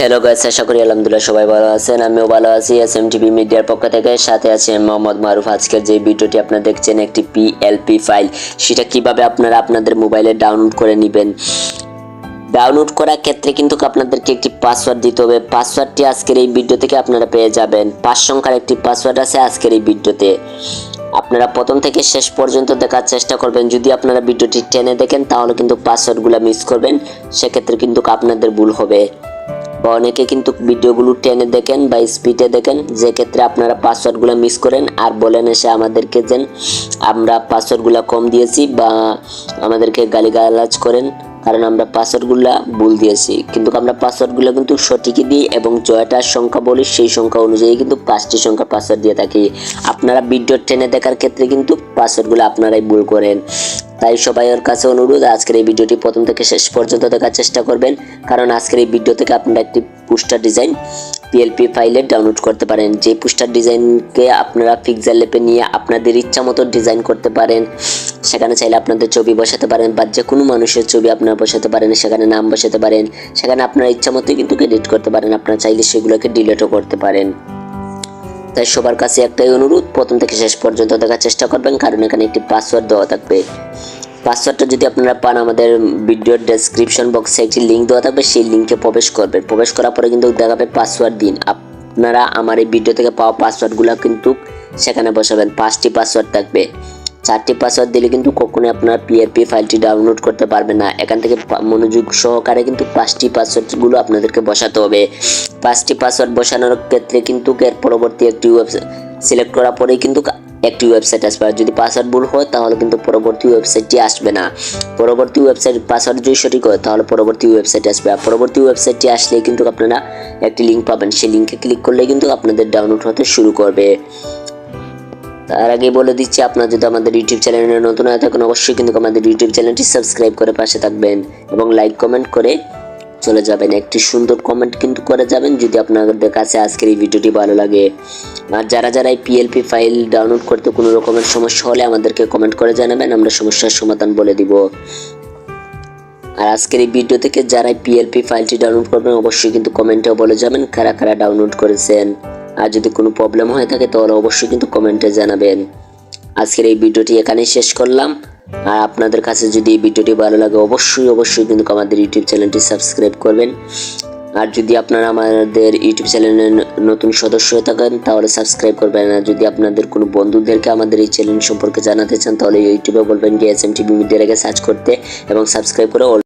Hello guys আশা করি আলহামদুলিল্লাহ সবাই ভালো আছেন, আমিও ভালো আছি এস এম টিভি মিডিয়ার পক্ষ থেকে। সাথে আছে মোহাম্মদ মারুফ। আজকের যে ভিডিওটি আপনারা দেখছেন একটি পিএলপি ফাইল সেটা কীভাবে আপনারা আপনাদের মোবাইলে ডাউনলোড করে নেবেন? ডাউনলোড করার ক্ষেত্রে কিন্তু আপনাদেরকে একটি পাসওয়ার্ড দিতে হবে। পাসওয়ার্ডটি আজকের এই ভিডিও থেকে আপনারা পেয়ে যাবেন। পাঁচ সংখ্যার একটি পাসওয়ার্ড আছে আজকের এই ভিডিওতে আপনারা প্রথম থেকে শেষ পর্যন্ত দেখার চেষ্টা করবেন। যদি আপনারা ভিডিওটি টেনে দেখেন, তাহলে কিন্তু পাসওয়ার্ডগুলো মিস করবেন। সেক্ষেত্রে কিন্তু আপনাদের ভুল হবে। বা অনেকে কিন্তু ভিডিওগুলো টেনে দেখেন বা স্পিডে দেখেন যে ক্ষেত্রে আপনারা পাসওয়ার্ডগুলো মিস করেন আর বলেন এসে আমাদেরকে যেন আমরা পাসওয়ার্ডগুলো কম দিয়েছি বা আমাদেরকে গালিগালাজ করেন। কারণ আমরা পাসওয়ার্ডগুলো ভুল দিয়েছি। কিন্তু আমরা পাসওয়ার্ডগুলো কিন্তু সঠিকই দিই এবং জয়টার সংখ্যা বলি, সেই সংখ্যা অনুযায়ী কিন্তু পাঁচটি সংখ্যা পাসওয়ার্ড দিয়ে থাকি। আপনারা ভিডিও টেনে দেখার ক্ষেত্রে কিন্তু পাসওয়ার্ডগুলো আপনারাই ভুল করেন। তাই সবাই ওর কাছে অনুরোধ, আজকের এই ভিডিওটি প্রথম থেকে শেষ পর্যন্ত দেখার চেষ্টা করবেন। কারণ আজকের এই ভিডিও থেকে আপনারা একটি পোস্টার ডিজাইন পিএলপি ফাইলে ডাউনলোড করতে পারেন। যে পোস্টার ডিজাইনকে আপনারা পিকজার লেপে নিয়ে আপনাদের ইচ্ছা মতো ডিজাইন করতে পারেন, সেখানে চাইলে আপনাদের ছবি বসাতে পারেন বা যে কোনো মানুষের ছবি আপনারা বসাতে পারেন, সেখানে নাম বসাতে পারেন, সেখানে আপনারা ইচ্ছা মতো কিন্তু এডিট করতে পারেন, আপনারা চাইলে সেগুলোকে ডিলিটও করতে পারেন। তাই সবার কাছে একটাই অনুরোধ, প্রথম থেকে শেষ পর্যন্ত দেখার চেষ্টা করবেন, কারণ এখানে একটি পাসওয়ার্ড দেওয়া থাকবে। পাসওয়ার্ডটা যদি আপনারা পান, আমাদের ভিডিওর ডেসক্রিপশন বক্সে একটি লিঙ্ক দেওয়া থাকবে, সেই লিঙ্কে প্রবেশ করবেন প্রবেশ করার পরে কিন্তু দেখাবে পাসওয়ার্ড দিন। আপনারা আমার এই ভিডিও থেকে পাওয়া পাসওয়ার্ডগুলো কিন্তু সেখানে বসাবেন। পাঁচটি পাসওয়ার্ড থাকবে। চারটি পাসওয়ার্ড দিলে কিন্তু কখনোই আপনার পিআরপি ফাইলটি ডাউনলোড করতে পারবেন না। এখান থেকে মনোযোগ সহকারে কিন্তু পাঁচটি পাসওয়ার্ডগুলো আপনাদেরকে বসাতে হবে। পাঁচটি পাসওয়ার্ড বসানোর ক্ষেত্রে কিন্তু এর পরবর্তী একটি ওয়েবসাইট সিলেক্ট করার পরেই কিন্তু একটি ওয়েবসাইট আসবে আর যদি পাসওয়ার্ড ভুল হয়, তাহলে কিন্তু পরবর্তী ওয়েবসাইটটি আসবে না। পরবর্তী ওয়েবসাইট পাসওয়ার্ড যদি সঠিক হয়, তাহলে পরবর্তী ওয়েবসাইট আসবে। আর পরবর্তী ওয়েবসাইটটি আসলেই কিন্তু আপনারা একটি লিঙ্ক পাবেন। সেই লিঙ্কে ক্লিক করলে কিন্তু আপনাদের ডাউনলোড হতে শুরু করবে। তার আগে বলে দিচ্ছি, আপনারা যদি আমাদের ইউটিউব চ্যানেলে নতুন হয়ে থাকেন, অবশ্যই কিন্তু আমাদের ইউটিউব চ্যানেলটি সাবস্ক্রাইব করে পাশে থাকবেন এবং লাইক কমেন্ট করে চলে যাবেন। একটি সুন্দর কমেন্ট কিন্তু করে যাবেন যদি আপনাদের কাছে আজকের এই ভিডিওটি ভালো লাগে। আর যারা যারা এই পিএলপি ফাইল ডাউনলোড করতে কোনো রকমের সমস্যা হলে আমাদেরকে কমেন্ট করে জানাবেন, আমরা সমস্যার সমাধান বলে দিব। আর আজকের এই ভিডিও থেকে যারা পিএলপি ফাইলটি ডাউনলোড করবেন, অবশ্যই কিন্তু কমেন্টেও বলে যাবেন কারা কারা ডাউনলোড করেছেন। আর যদি কোনো প্রবলেম হয়ে থাকে তাহলে অবশ্যই কিন্তু কমেন্টে জানাবেন। আজকের এই ভিডিওটি এখানেই শেষ করলাম। আর আপনাদের কাছে যদি এই ভিডিওটি ভালো লাগে, অবশ্যই অবশ্যই কিন্তু আমাদের ইউটিউব চ্যানেলটি সাবস্ক্রাইব করবেন। আর যদি আপনারা আমাদের ইউটিউব চ্যানেলে নতুন সদস্য হয়ে থাকেন, তাহলে সাবস্ক্রাইব করবেন। আর যদি আপনাদের কোনো বন্ধুদেরকে আমাদের এই চ্যানেল সম্পর্কে জানাতে চান, তাহলে ইউটিউবে বলবেন যে এস এম টিভি মিডিয়া রেখে সার্চ করতে এবং সাবস্ক্রাইব করে